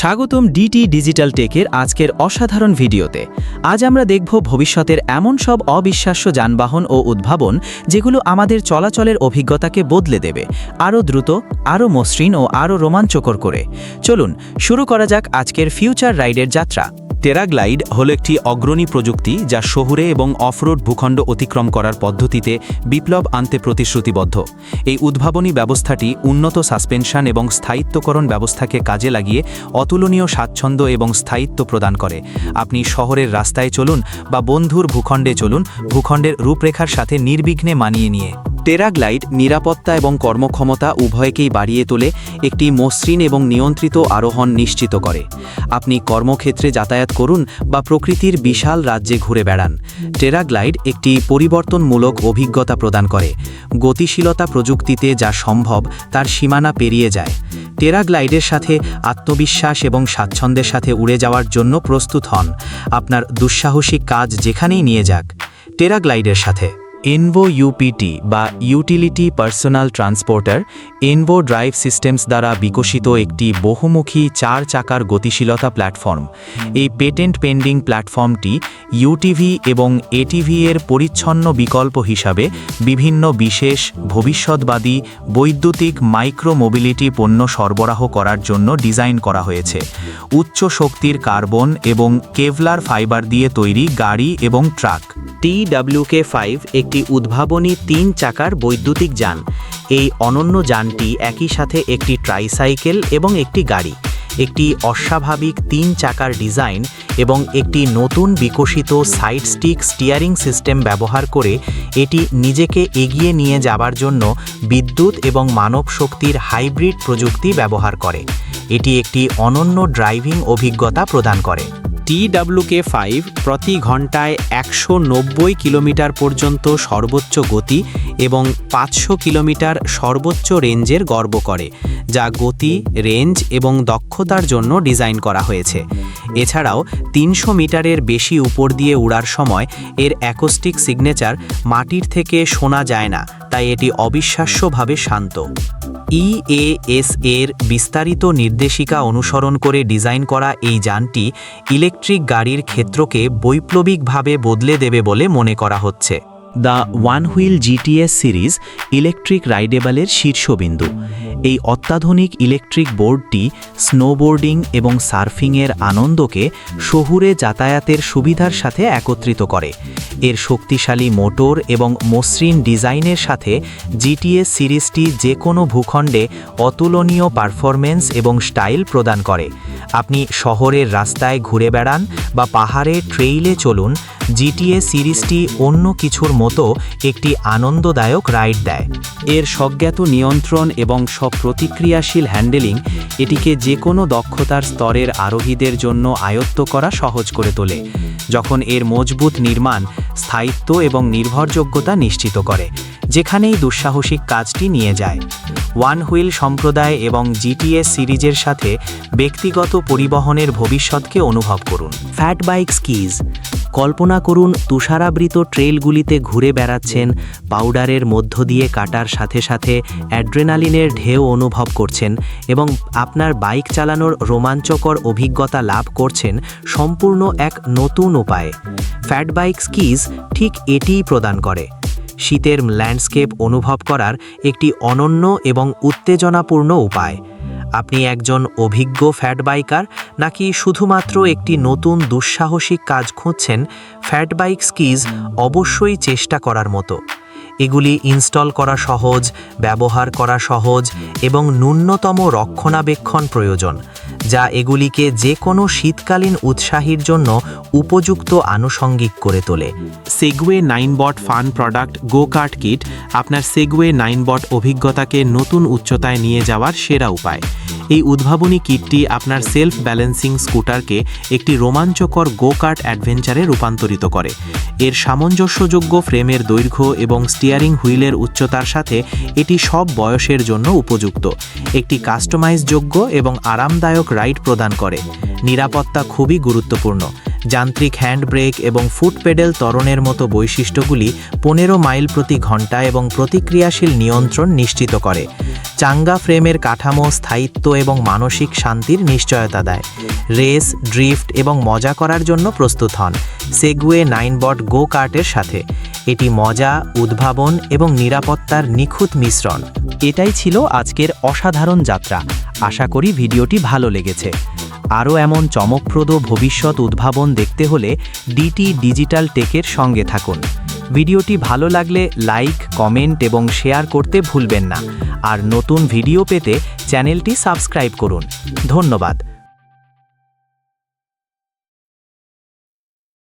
স্বাগতম DT digital টেকের আজকের অসাধারণ ভিডিওতে। আজ আমরা দেখব ভবিষ্যতের এমন সব অবিশ্বাস্য যানবাহন ও উদ্ভাবন যেগুলো আমাদের চলাচলের অভিজ্ঞতাকে বদলে দেবে, আরও দ্রুত, আরও মসৃণ ও আরও রোমাঞ্চকর করে। চলুন, শুরু করা যাক আজকের ফিউচার রাইডের যাত্রা। টেরাগ্লাইড হল একটি অগ্রণী প্রযুক্তি যা শহুরে এবং অফরোড ভূখণ্ড অতিক্রম করার পদ্ধতিতে বিপ্লব আনতে প্রতিশ্রুতিবদ্ধ। এই উদ্ভাবনী ব্যবস্থাটি উন্নত সাসপেনশন এবং স্থায়িত্বকরণ ব্যবস্থাকে কাজে লাগিয়ে অতুলনীয় স্বাচ্ছন্দ্য এবং স্থায়িত্ব প্রদান করে। আপনি শহরের রাস্তায় চলুন বা বন্ধুর ভূখণ্ডে চলুন, ভূখণ্ডের রূপরেখার সাথে নির্বিঘ্নে মানিয়ে নিয়ে। টেরাগ্লাইড নিরাপত্তা এবং কর্মক্ষমতা উভয়কেই বাড়িয়ে তোলে একটি মসৃণ এবং নিয়ন্ত্রিত আরোহণ নিশ্চিত করে। আপনি কর্মক্ষেত্রে যাতায়াত করুন বা প্রকৃতির বিশাল রাজ্যে ঘুরে বেড়ান। টেরাগ্লাইড একটি পরিবর্তনমূলক অভিজ্ঞতা প্রদান করে। গতিশীলতা প্রযুক্তিতে যা সম্ভব, তার সীমানা পেরিয়ে যায়। টেরাগ্লাইডের সাথে আত্মবিশ্বাস এবং স্বাচ্ছন্দ্যের সাথে উড়ে যাওয়ার জন্য প্রস্তুত হন। আপনার দুঃসাহসিক কাজ যেখানেই নিয়ে যাক। টেরাগ্লাইডের সাথে। এনভো ইউপিটি বা utility personal transporter Envo drive systems দ্বারা বিকশিত একটি বহুমুখী চার চাকার গতিশীলতা প্ল্যাটফর্ম। এই পেটেন্ট পেন্ডিং প্ল্যাটফর্মটি ইউটিভি এবং এটিভি এর পরিচ্ছন্ন বিকল্প হিসাবে বিভিন্ন বিশেষ, ভবিষ্যৎবাদী, বৈদ্যুতিক মাইক্রো মোবিলিটি পণ্য সরবরাহ করার জন্য ডিজাইন করা হয়েছে। উচ্চ শক্তির কার্বন এবং কেভলার ফাইবার দিয়ে তৈরি গাড়ি এবং ট্রাক। টিডাব্লিউকে ফাইভ একটি উদ্ভাবনী তিন চাকার বৈদ্যুতিক যান। এই অনন্য যানটি একই সাথে একটি ট্রাইসাইকেল এবং একটি গাড়ি, একটি অস্বাভাবিক তিন চাকার ডিজাইন এবং একটি নতুন বিকশিত সাইড স্টিক স্টিয়ারিং সিস্টেম ব্যবহার করে এটি নিজেকে এগিয়ে নিয়ে যাবার জন্য বিদ্যুৎ এবং মানব শক্তির হাইব্রিড প্রযুক্তি ব্যবহার করে। এটি একটি অনন্য ড্রাইভিং অভিজ্ঞতা প্রদান করে। টিডাব্লিউকে ফাইভ প্রতি ঘন্টায় একশো নব্বই কিলোমিটার পর্যন্ত সর্বোচ্চ গতি এবং পাঁচশো কিলোমিটার সর্বোচ্চ রেঞ্জের গর্ব করে, যা গতি, রেঞ্জ এবং দক্ষতার জন্য ডিজাইন করা হয়েছে। এছাড়াও তিনশো মিটারের বেশি উপর দিয়ে উড়ার সময় এর অ্যাকোস্টিক সিগনেচার মাটির থেকে শোনা যায় না, তাই এটি অবিশ্বাস্যভাবে শান্ত। ইএএস এর বিস্তারিত নির্দেশিকা অনুসরণ করে ডিজাইন করা এই যানটি ইলেকট্রিক গাড়ির ক্ষেত্রকে বৈপ্লবিকভাবে বদলে দেবে বলে মনে করা হচ্ছে। The one wheel GTS series electric রাইডেবলের শীর্ষবিন্দু। এই অত্যাধুনিক ইলেকট্রিক বোর্ডটি স্নোবোর্ডিং এবং সার্ফিংয়ের আনন্দকে শহুরে যাতায়াতের সুবিধার সাথে একত্রিত করে। এর শক্তিশালী মোটর এবং মসৃণ ডিজাইনের সাথে জিটিএস সিরিজটি যে কোনো ভূখণ্ডে অতুলনীয় পারফরমেন্স এবং স্টাইল প্রদান করে। আপনি শহরের রাস্তায় ঘুরে বেড়ান বা পাহাড়ে ট্রেইলে চলুন জিটিএ সিরিজটি অন্য কিছুর মতো একটি আনন্দদায়ক রাইড দেয়। এর স্বজ্ঞাত নিয়ন্ত্রণ এবং সব প্রতিক্রিয়াশীল হ্যান্ডেলিং এটিকে যে কোনো দক্ষতার স্তরের আরোহীদের জন্য আয়ত্ত করা সহজ করে তোলে, যখন এর মজবুত নির্মাণ স্থায়িত্ব এবং নির্ভরযোগ্যতা নিশ্চিত করে, যেখানেই দুঃসাহসিক কাজটি নিয়ে যায়। ওয়ান হুইল সম্প্রদায় এবং জিটিএস সিরিজের সাথে ব্যক্তিগত পরিবহনের ভবিষ্যৎকে অনুভব করুন। ফ্যাট বাইক স্কিজ কল্পনা করুন তুষারাবৃত ট্রেলগুলিতে ঘুরে বেড়াচ্ছেন পাউডারের মধ্য দিয়ে কাটার সাথে সাথে অ্যাড্রেনালিনের ঢেউ অনুভব করছেন এবং আপনার বাইক চালানোর রোমাঞ্চকর অভিজ্ঞতা লাভ করছেন সম্পূর্ণ এক নতুন উপায়ে। ফ্যাট বাইক স্কিজ ঠিক এটিই প্রদান করে। শীতের ল্যান্ডস্কেপ অনুভব করার একটি অনন্য এবং উত্তেজনাপূর্ণ উপায়। আপনি একজন অভিজ্ঞ ফ্যাট বাইকার নাকি শুধুমাত্র একটি নতুন দুঃসাহসিক কাজ খুঁজছেন ফ্যাট বাইক স্কিজ অবশ্যই চেষ্টা করার মতো। এগুলি ইনস্টল করা সহজ, ব্যবহার করা সহজ এবং ন্যূনতম রক্ষণাবেক্ষণ প্রয়োজন, যা এগুলিকে যে কোনো শীতকালীন উৎসাহীর জন্য উপযুক্ত আনুষঙ্গিক করে তোলে। Segway Ninebot fun product go kart kit আপনার সেগুয়ে নাইন বট অভিজ্ঞতাকে নতুন উচ্চতায় নিয়ে যাওয়ার সেরা উপায়। এই উদ্ভাবনী কিটটি আপনার সেলফ ব্যালেন্সিং স্কুটারকে একটি রোমাঞ্চকর গো কার্ট অ্যাডভেঞ্চারে রূপান্তরিত করে। এর সামঞ্জস্যযোগ্য ফ্রেমের দৈর্ঘ্য এবং স্টিয়ারিং হুইলের উচ্চতার সাথে এটি সব বয়সের জন্য উপযুক্ত। একটি কাস্টমাইজযোগ্য এবং আরামদায়ক রাইড প্রদান করে। নিরাপত্তা খুবই গুরুত্বপূর্ণ। যান্ত্রিক হ্যান্ড ব্রেক এবং ফুট পেডেল ত্বরণের মতো বৈশিষ্ট্যগুলি পনেরো মাইল প্রতি ঘণ্টা এবং প্রতিক্রিয়াশীল নিয়ন্ত্রণ নিশ্চিত করে। চাঙ্গা ফ্রেমের কাঠামো স্থায়িত্ব এবং মানসিক শান্তির নিশ্চয়তা দেয়। রেস, ড্রিফট এবং মজা করার জন্য প্রস্তুত হন। সেগুয়ে নাইনবট গো কার্টের সাথে। এটি মজা, উদ্ভাবন এবং নিরাপত্তার নিখুঁত মিশ্রণ। এটাই ছিল আজকের অসাধারণ যাত্রা। আশা করি ভিডিওটি ভালো লেগেছে। আরও এমন চমকপ্রদ ভবিষ্যৎ উদ্ভাবন দেখতে হলে ডিটি ডিজিটাল টেকের সঙ্গে থাকুন। ভিডিওটি ভালো লাগলে লাইক, কমেন্ট এবং শেয়ার করতে ভুলবেন না। আর নতুন ভিডিও পেতে চ্যানেলটি সাবস্ক্রাইব করুন। ধন্যবাদ।